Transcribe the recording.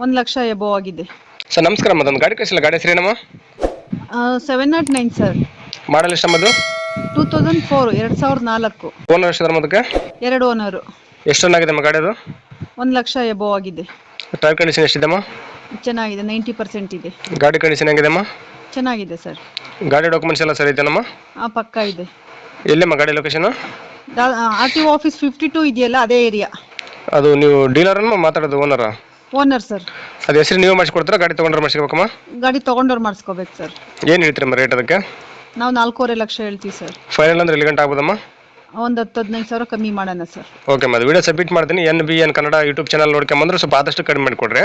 ಒಂದು ಲಕ್ಷ ಎಬೋ ಆಗಿದೆ. ಸರ್ ನಮಸ್ಕಾರ ಮತ್ತೊಂದು ಗಾಡಿ ಕಳಿಸಿಲ್ಲ. ಗಾಡಿ ಹೆಸರೇನಮ್ಮ seven naught nine sir model ಎಷ್ಟಮ್ಮದು two thousand four ಎರಡು ಸಾವಿರದ ನಾಲ್ಕು. ಓನರ್ ಎಷ್ಟಿದ್ರೆ ಮೊದಕ್ಕೆ? ಎರಡು ಓನರು ಎಷ್ಟು ಆಗಿದೆ ಗಾಡಿ ಅದು? ಒಂದು ಲಕ್ಷ ಎಬೋ ಆಗಿದೆ. ಟೈರ್ ಕಂಡೀಷನ್ ಎಷ್ಟಿದೆಮ್ಮ ಚೆನ್ನಾಗಿದೆ. ನೈಂಟಿ ಪರ್ಸೆಂಟ್ ಇದೆ. ಗಾಡಿ ಕಂಡೀಷನ್ ಹೆಂಗಿದೆಮ್ಮ? ಚೆನ್ನಾಗಿದೆ ಸರ್ ಗಾಡಿ ಡಾಕ್ಯುಮೆಂಟ್ಸ್ ಎಲ್ಲ ಸರಿ ಇದೆಯಮ್ಮ ಆ ಪಕ್ಕ ಇದೆ. ಎಲ್ಲಮ್ಮ ಗಾಡಿ location R T office fifty two ಇದೆಯಲ್ಲ ಅದೇ ಏರಿಯಾ ಅದು ನೀವು ಡೀಲರ್ ಮಾತಾಡೋದು ಓನರ ಓನರ್ ಸರ್. ಅದು ಹೆಸರು ನೀವು ಮಾಡಿಸ್ಕೊಡ್ತೀರಾ? ಗಾಡಿ ತೊಗೊಂಡ್ರೆ ಮಾಡಿಸ್ಕೋಬೇಕಮ್ಮ? ಗಾಡಿ ತಗೊಂಡವ್ರು ಮಾಡಿಸ್ಕೋಬೇಕು ಸರ್. ಏನು ಹೇಳ್ತೀರಮ್ಮ ರೇಟ್ ಅದಕ್ಕೆ? ನಾವು ನಾಲ್ಕೂವರೆ ಲಕ್ಷ ಹೇಳ್ತೀವಿ ಸರ್. ಫೈನಲ್ ಅಂದ್ರೆ ಎಲ್ಲಿ ಗಂಟೆ ಆಗ್ಬೋದಮ್ಮ? ಒಂದು ಹತ್ತು ಹದಿನೈದು ಸಾವಿರ ಕಮ್ಮಿ ಮಾಡೋಣ ಸರ್. ಓಕೆ ಅದು ವಿಡಿಯೋ ಸಬ್ಮಿಟ್ ಮಾಡ್ತೀನಿ. N B N Kannada YouTube channel ನೋಡ್ಕೊಂಬಂದ್ರೆ ಸ್ವಲ್ಪ ಆದಷ್ಟು ಕಡಿಮೆ ಮಾಡಿಕೊಡ್ರಿ.